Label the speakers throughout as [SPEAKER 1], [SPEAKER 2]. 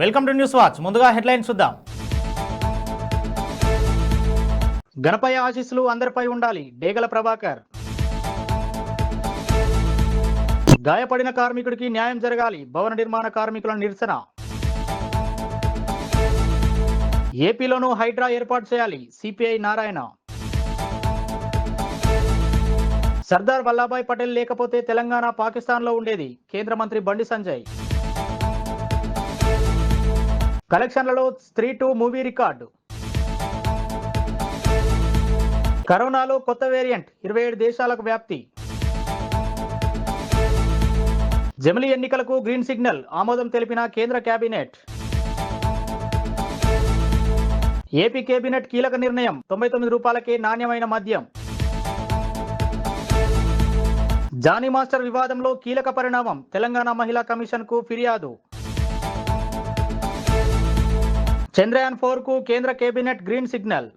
[SPEAKER 1] Welcome to news watch. ముందుగా headline చూద్దాం. గణపయ్య ఆశీస్సులు అందరిపై ఉండాలి డేగల ప్రభాకర్. గాయపడిన కార్మికుడికి న్యాయం జరగాలి భవన నిర్మాణ కార్మికుల నిరసన. ఏపీలోనూ హైడ్రా ఏర్పాటు చేయాలి సిపిఐ నారాయణ. సర్దార్ వల్లభాయ్ పటేల్ లేకపోతే తెలంగాణ పాకిస్తాన్లో ఉండేది కేంద్ర మంత్రి బండి సంజయ్. కలెక్షన్లలో స్త్రీ టూ మూవీ రికార్డు. కరోనాలో కొత్త వేరియంట్ ఇరవై ఏడు దేశాలకు వ్యాప్తి. జమిలీ ఎన్నికలకు గ్రీన్ సిగ్నల్ ఆమోదం తెలిపిన కేంద్ర కేబినెట్ ఏపీ కేబినెట్ కీలక నిర్ణయం తొంభై తొమ్మిది రూపాయలకే నాణ్యమైన మద్యం. జానీ మాస్టర్ వివాదంలో కీలక పరిణామం తెలంగాణ మహిళా కమిషన్కు ఫిర్యాదు. చంద్రయాన్ ఫోర్కు కేంద్ర కేబినెట్ గ్రీన్ సిగ్నల్.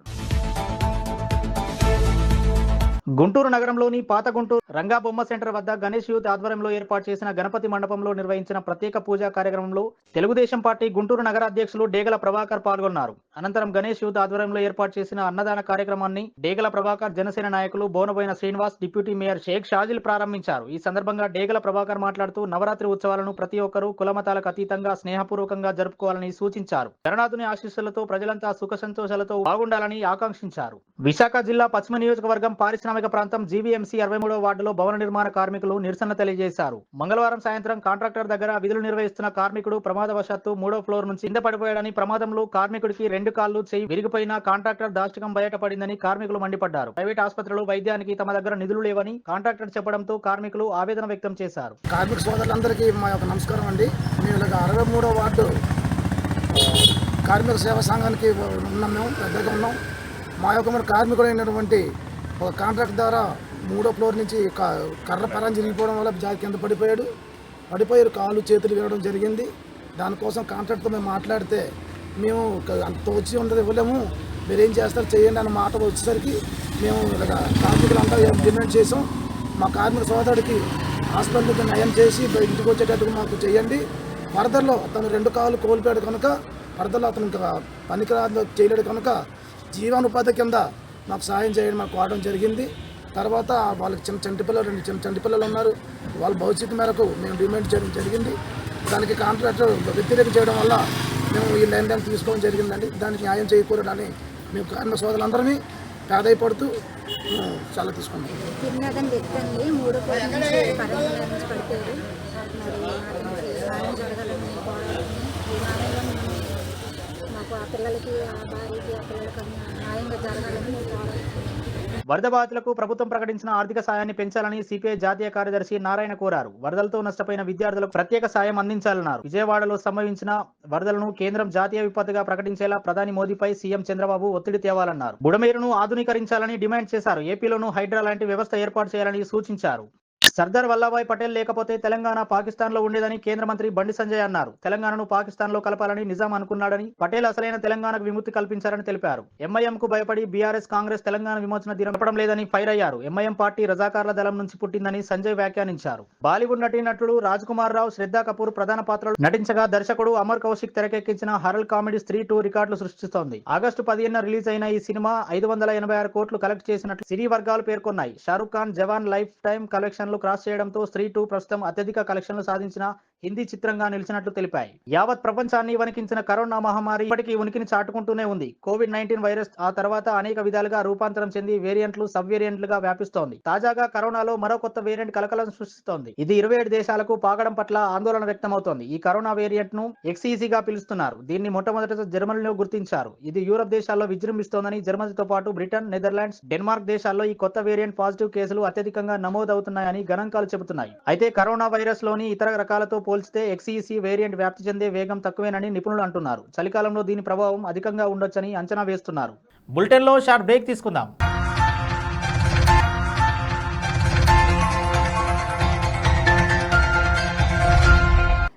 [SPEAKER 1] గుంటూరు నగరంలోని పాత గుంటూరు రంగాబొమ్మ సెంటర్ వద్ద గణేష్ యూత్ ఆధ్వర్యంలో ఏర్పాటు చేసిన గణపతి మండపంలో నిర్వహించిన ప్రత్యేక పూజా కార్యక్రమంలో తెలుగుదేశం పార్టీ గుంటూరు నగర అధ్యక్షులు డేగల ప్రభాకర్ పాల్గొన్నారు. అనంతరం గణేష్ యూత్ ఆధ్వర్యంలో ఏర్పాటు చేసిన అన్నదాన కార్యక్రమాన్ని డేగల ప్రభాకర్ జనసేన నాయకులు బోనబోయిన శ్రీనివాస్ డిప్యూటీ మేయర్ షేక్ షాజిల్ ప్రారంభించారు. ఈ సందర్భంగా డేగల ప్రభాకర్ మాట్లాడుతూ నవరాత్రి ఉత్సవాలను ప్రతి ఒక్కరూ కులమతాలకు అతీతంగా స్నేహపూర్వకంగా జరుపుకోవాలని సూచించారు. గణనాథుని ఆశీస్సులతో ప్రజలంతా సుఖ సంతోషాలతో బాగుండాలని ఆకాంక్షించారు. విశాఖ జిల్లా పశ్చిమ నియోజకవర్గం పారిశ్రామిక ప్రాంతం జీవీఎంసీ అరవై మూడవ వార్డులో భవన నిర్మాణ కార్మికులు నిరసన తెలియజేశారు. మంగళవారం సాయంత్రం కాంట్రాక్టర్ దగ్గర విధులు నిర్వహిస్తున్న కార్మికుడు ప్రమాదవశాత్తు మూడో ఫ్లోర్ నుంచి కింద పడిపోయాడని ప్రమాదంలో కార్మికుడికి రెండు కాళ్ళు చేయి విరిగిపోయిన కాంట్రాక్టర్ దాష్టికం బయటపడిందని కార్మికులు మండిపడ్డారు. ప్రైవేట్ ఆసుపత్రులు వైద్యానికి తమ దగ్గర నిధులు లేవని కాంట్రాక్టర్ చెప్పడంతో కార్మికులు ఆవేదన వ్యక్తం చేశారు.
[SPEAKER 2] కార్మిక సోదరులందరికీ మా యొక్క నమస్కారం అండి. మేము అరవై మూడో వార్డు కార్మిక సేవా సంఘానికి ఉన్నాం మేము పెద్దగా ఉన్నాం. మా యొక్క కార్మికుడైనటువంటి ఒక కాంట్రాక్ట్ ద్వారా మూడో ఫ్లోర్ నుంచి క- కర్ర పరం జరిగిపోవడం వల్ల జాతి కింద పడిపోయాడు. పడిపోయారు కాళ్ళు చేతులు విరగడం జరిగింది. దానికోసం కాంట్రాక్ట్తో మేము మాట్లాడితే మేము అంత వచ్చి ఉండదు ఇవ్వలేము. మీరు ఏం చేస్తారు చేయండి అన్న మాట వచ్చేసరికి మేము కార్మికులంతా డిమాండ్ చేసాం. మా కార్మిక సోదరుడికి హాస్పిటల్కి నయం చేసి ఇంటికి వచ్చేటట్టుగా మాకు చేయండి. వరదల్లో తను రెండు కాళ్ళు కోల్పోయాడు కనుక వరదల్లో అతను ఇంకా పనికిరాదు చేయలేడు కనుక జీవనోపాధి కింద మాకు సహాయం చేయడం మాకు కోవడం జరిగింది. తర్వాత వాళ్ళకి చిన్న చంటి పిల్లలు రెండు చిన్న చంటి పిల్లలు ఉన్నారు. వాళ్ళ భవిష్యత్తు మేరకు మేము డిమాండ్ చేయడం జరిగింది. దానికి కాంట్రాక్టర్ వ్యతిరేకం చేయడం వల్ల మేము ఈ నిర్ణయం తీసుకోవడం జరిగిందండి. దానికి న్యాయం చేయకూడదని మేము కార్మిక సోదరులందరినీ ప్రాధాయపడుతూ మేము చాలా తీసుకున్నాం.
[SPEAKER 3] పడిపోయారు మాకు ఆ పిల్లలకి ఆ భార్యకి ఆ పిల్లలకి న్యాయంగా జరగాలని మేము
[SPEAKER 1] వరద బాధితులకు ప్రభుత్వం ప్రకటించిన ఆర్థిక సాయాన్ని పెంచాలని సిపిఐ జాతీయ కార్యదర్శి నారాయణ కోరారు. వరదలతో నష్టపోయిన విద్యార్థులకు ప్రత్యేక సాయం అందించాలన్నారు. విజయవాడలో సంభవించిన వరదలను కేంద్రం జాతీయ విపత్తుగా ప్రకటించేలా ప్రధాని మోదీపై సీఎం చంద్రబాబు ఒత్తిడి తేవాలన్నారు. బుడమేరును ఆధునీకరించాలని డిమాండ్ చేశారు. ఏపీలోనూ హైడ్రా లాంటి వ్యవస్థ ఏర్పాటు చేయాలని సూచించారు. సర్దార్ వల్లభాయ్ పటేల్ లేకపోతే తెలంగాణ పాకిస్తాన్లో ఉండేదని కేంద్ర మంత్రి బండి సంజయ్ అన్నారు. తెలంగాణను పాకిస్తాన్లో కలపాలని నిజాం అనుకున్నాడని పటేల్ అసలైన తెలంగాణకు విముక్తి కల్పించారని తెలిపారు. ఎంఐఎం కు భయపడి బీఆర్ఎస్ కాంగ్రెస్ తెలంగాణ విమోచన దినపడం లేదని ఫైర్ అయ్యారు. ఎంఐఎం పార్టీ రజాకార్ల దళం నుంచి పుట్టిందని సంజయ్ వ్యాఖ్యానించారు. బాలీవుడ్ నటీనటుడు రాజ్ కుమార్ రావు శ్రద్ధా కపూర్ ప్రధాన పాత్రలు నటించగా దర్శకుడు అమర్ కౌశిక్ తెరకెక్కించిన హరల్ కామెడీ స్త్రీ టూ రికార్డులు సృష్టిస్తోంది. ఆగస్టు పదిహేను రిలీజ్ అయిన ఈ సినిమా ఐదు వందల ఎనభై ఆరు కోట్లు కలెక్ట్ చేసినట్లు సినీ వర్గాలు పేర్కొన్నాయి. షారుఖ్ ఖాన్ జవాన్ లైఫ్ టైం కలెక్షన్లు క్రాస్ చేయడంతో స్త్రీ టూ ప్రస్తుతం అత్యధిక కలెక్షన్లు సాధించిన హిందీ చిత్రంగా నిలిచినట్లు తెలిపాయి. యావత్ ప్రపంచాన్ని వణికించిన కరోనా మహమ్మారి ఇప్పటికీ ఉనికిని చాటుకుంటూనే ఉంది. కోవిడ్ నైన్టీన్ వైరస్ ఆ తర్వాత అనేక విధాలుగా రూపాంతరం చెంది వేరియంట్లు సబ్ వేరియంట్లుగా వ్యాపిస్తోంది. తాజాగా కరోనాలో మరో కొత్త వేరియంట్ కలకలం సృష్టిస్తోంది. ఇది ఇరవై ఏడు దేశాలకు పాకడం పట్ల ఆందోళన వ్యక్తమవుతోంది. ఈ కరోనా వేరియంట్ను ఎక్సీసీగా పిలుస్తున్నారు. దీన్ని మొట్టమొదట జర్మనీలో గుర్తించారు. ఇది యూరప్ దేశాల్లో విజృంభిస్తోందని జర్మనీతో పాటు బ్రిటన్ నెదర్లాండ్స్ డెన్మార్క్ దేశాల్లో ఈ కొత్త వేరియంట్ పాజిటివ్ కేసులు అత్యధికంగా నమోదవుతున్నాయని గణాంకాలు చెబుతున్నాయి. అయితే కరోనా వైరస్లోని ఇతర రకాలతో పోల్చితే ఎక్సీసీ వేరియంట్ వ్యాప్తి చెందే వేగం తక్కువేనని నిపుణులు అంటున్నారు. చలికాలంలో దీని ప్రభావం అధికంగా ఉండొచ్చని అంచనా వేస్తున్నారు. బులెటిన్లో షార్ట్ బ్రేక్ తీసుకుందాం.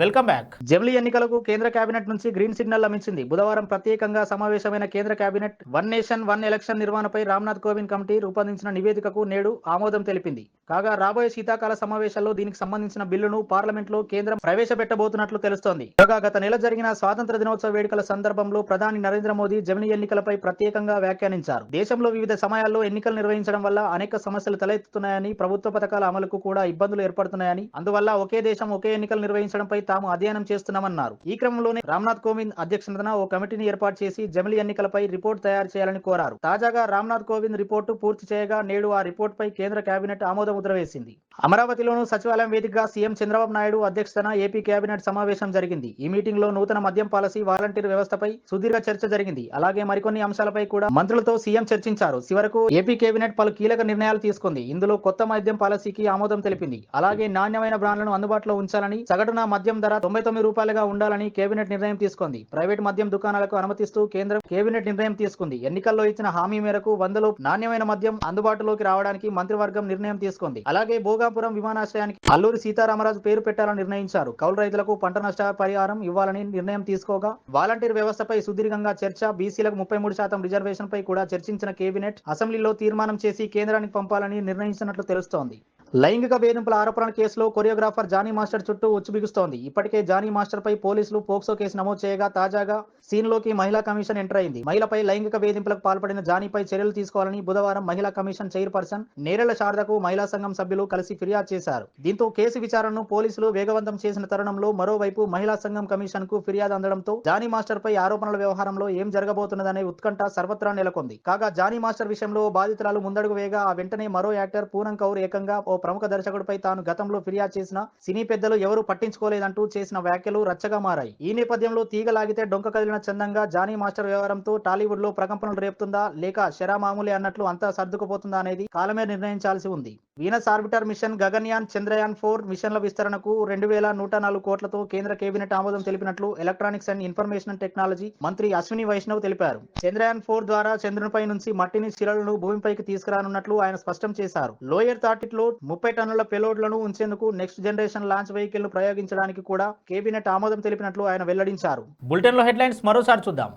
[SPEAKER 1] Welcome back. జమిలి ఎన్నికలకు కేంద్ర కేబినెట్ నుంచి గ్రీన్ సిగ్నల్ లభించింది. బుధవారం ప్రత్యేకంగా సమావేశమైన కేంద్ర cabinet one nation one election నిర్వహణపై రామ్నాథ్ కోవింద్ కమిటీ రూపొందించిన నివేదికకు నేడు ఆమోదం తెలిపింది. కాగా రాబోయే శీతాకాల సమావేశాల్లో దీనికి సంబంధించిన బిల్లును పార్లమెంట్లో కేంద్రం ప్రవేశపెట్టబోతున్నట్లు తెలుస్తోంది. కాగా గత నెల జరిగిన స్వాతంత్ర దినోత్సవ వేడుకల సందర్భంలో ప్రధాని నరేంద్ర మోదీ జమిలి ఎన్నికలపై ప్రత్యేకంగా వ్యాఖ్యానించారు. దేశంలో వివిధ సమయాల్లో ఎన్నికలు నిర్వహించడం వల్ల అనేక సమస్యలు తలెత్తుతున్నాయని ప్రభుత్వ పథకాల అమలుకు కూడా ఇబ్బందులు ఏర్పడుతున్నాయని అందువల్ల ఒకే దేశం ఒకే ఎన్నికలు నిర్వహించడంపై తాము అధ్యయనం చేస్తున్నామన్నారు. ఈ క్రమంలోనే రామ్నాథ్ కోవింద్ అధ్యక్షతన ఓ కమిటీని ఏర్పాటు చేసి జమిలీ ఎన్నికలపై రిపోర్ట్ తయారు చేయాలని కోరారు. తాజాగా రామ్నాథ్ కోవింద్ రిపోర్టు పూర్తి చేయగా నేడు ఆ రిపోర్ట్ పై కేంద్ర కేబినెట్ ఆమోద ముద్ర వేసింది అమరావతిలోనూ సచివాలయం వేదికగా సీఎం చంద్రబాబు నాయుడు అధ్యక్షతన ఏపీ కేబినెట్ సమావేశం జరిగింది. ఈ మీటింగ్లో నూతన మద్యం పాలసీ వాలంటీర్ వ్యవస్థపై సుదీర్ఘ చర్చ జరిగింది. అలాగే మరికొన్ని అంశాలపై కూడా మంత్రులతో సీఎం చర్చించారు. చివరకు ఏపీ కేబినెట్ పలు కీలక నిర్ణయాలు తీసుకుంది. ఇందులో కొత్త మద్యం పాలసీకి ఆమోదం తెలిపింది. అలాగే నాణ్యమైన బ్రాండ్లను అందుబాటులో ఉంచాలని సగటున మద్యం ధర తొంభై తొమ్మిది రూపాయలుగా ఉండాలని కేబినెట్ నిర్ణయం తీసుకుంది. ప్రైవేట్ మద్యం దుకాణాలకు అనుమతిస్తూ కేంద్రం కేబినెట్ నిర్ణయం తీసుకుంది. ఎన్నికల్లో ఇచ్చిన హామీ మేరకు వందలో నాణ్యమైన మద్యం అందుబాటులోకి రావడానికి మంత్రివర్గం నిర్ణయం తీసుకుంది. అలాగే భోగాపురం విమానాశ్రయానికి అల్లూరి సీతారామరాజు పేరు పెట్టాలని నిర్ణయించారు. కౌలు రైతులకు పంట నష్ట పరిహారం ఇవ్వాలని నిర్ణయం తీసుకోగా వాలంటీర్ వ్యవస్థపై సుదీర్ఘంగా చర్చ బీసీలకు ముప్పై మూడు శాతం రిజర్వేషన్ పై కూడా చర్చించిన కేబినెట్ అసెంబ్లీలో తీర్మానం చేసి కేంద్రానికి పంపాలని నిర్ణయించినట్లు తెలుస్తోంది. లైంగిక వేధింపుల ఆరోపణ కేసులో కొరియోగ్రాఫర్ జానీ మాస్టర్ చుట్టూ ఉచ్చు బిగుస్తోంది ఇప్పటికే జానీ మాస్టర్ పై పోలీసులు పోక్సో కేసు నమోదు చేయగా తాజాగా సీన్లోకి మహిళా కమిషన్ ఎంటర్ అయింది. మహిళపై లైంగిక వేధింపులకు పాల్పడిన జానీపై చర్యలు తీసుకోవాలని బుధవారం మహిళా కమిషన్ చైర్పర్సన్ నేరెళ్ళ శారదకు మహిళా సంఘం సభ్యులు కలిసి ఫిర్యాదు చేశారు. దీంతో కేసు విచారణను పోలీసులు వేగవంతం చేసిన తరుణంలో మరోవైపు మహిళా సంఘం కమిషన్కు ఫిర్యాదు అందడంతో జానీ మాస్టర్ పై ఆరోపణల వ్యవహారంలో ఏం జరగబోతున్నదనే ఉత్కంఠ సర్వత్రా నెలకొంది. కాగా జానీ మాస్టర్ విషయంలో బాధితురాలు ముందడుగు వేగా ఆ వెంటనే మరో యాక్టర్ పూనం కౌర్ ఏకంగా ఓ ప్రముఖ దర్శకుడిపై తాను గతంలో ఫిర్యాదు చేసిన సినీ పెద్దలు ఎవరూ పట్టించుకోలేదంటూ చేసిన వ్యాఖ్యలు రచ్చగా మారాయి. ఈ నేపథ్యంలో తీగలాగితే డొంక కదిలిన చందంగా జానీ మాస్టర్ వ్యవహారంతో టాలీవుడ్లో ప్రకంపనలు రేపుతుందా? లేక శరా మామూలే అన్నట్లు అంతా సర్దుకుపోతుందా అనేది కాలమే నిర్ణయించాల్సి ఉంది. Venus orbiter mission Gaganyaan Chandrayaan four మిషన్ల విస్తరణకు రెండు వేల నూట నాలుగు కోట్లతో కేంద్ర కేబినెట్ ఆమోదం తెలిపినట్లు ఎలక్ట్రానిక్స్ అండ్ ఇన్ఫర్మేషన్ టెక్నాలజీ మంత్రి అశ్విని వైష్ణవ్ తెలిపారు. చంద్రయాన్ ఫోర్ ద్వారా చంద్రునిపై నుంచి మట్టిని శిలలను భూమిపైకి తీసుకురానున్నట్లు ఆయన స్పష్టం చేశారు. లోయర్ థర్టీట్లో ముప్పై టన్నుల పెలోడ్లను ఉంచేందుకు నెక్స్ట్ జనరేషన్ లాంచ్ వెహికల్ను ప్రయోగించడానికి కూడా కేబినెట్ ఆమోదం తెలిపినట్లు ఆయన వెల్లడించారు. బులెటిన్లో హెడ్లైన్స్ మరోసారి చూద్దాం.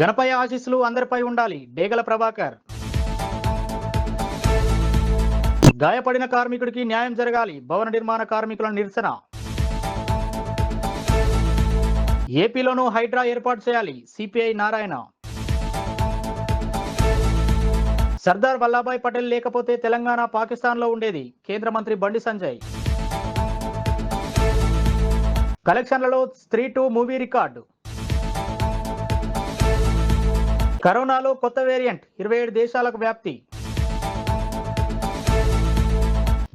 [SPEAKER 1] గణపయ్య ఆశీస్సులు అందరిపై ఉండాలి డేగల ప్రభాకర్. గాయపడిన కార్మికుడికి న్యాయం జరగాలి భవన నిర్మాణ కార్మికుల నిరసన. ఏపీలోనూ హైడ్రా ఏర్పాటు చేయాలి సిపిఐ నారాయణ. సర్దార్ వల్లభాయ్ పటేల్ లేకపోతే తెలంగాణ పాకిస్తాన్లో ఉండేది కేంద్ర మంత్రి బండి సంజయ్. కలెక్షన్లలో స్త్రీ టూ మూవీ రికార్డు. కరోనాలో కొత్త వేరియంట్ ఇరవై ఏడు దేశాలకు వ్యాప్తి.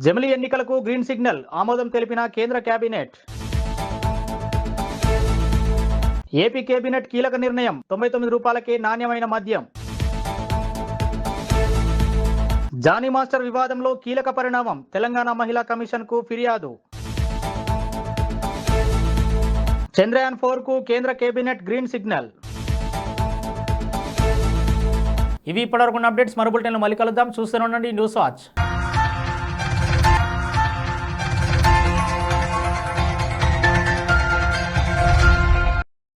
[SPEAKER 1] జమిలీ ఎన్నికలకు గ్రీన్ సిగ్నల్ ఆమోదం తెలిపిన కేంద్ర కేబినెట్ ఏపీ కేబినెట్ కీలక నిర్ణయం తొంభై తొమ్మిది రూపాయలకే నాణ్యమైన మద్యం. జానీ మాస్టర్ వివాదంలో కీలక పరిణామం తెలంగాణ మహిళా కమిషన్కు ఫిర్యాదు. చంద్రయాన్ ఫోర్కు కేంద్ర కేబినెట్ గ్రీన్ సిగ్నల్. ఇవి ఇప్పటివరకు అప్డేట్స్. మరో బులెటిన్లో మళ్ళీ కలుద్దాం. చూస్తూనే ఉండండి. News watch.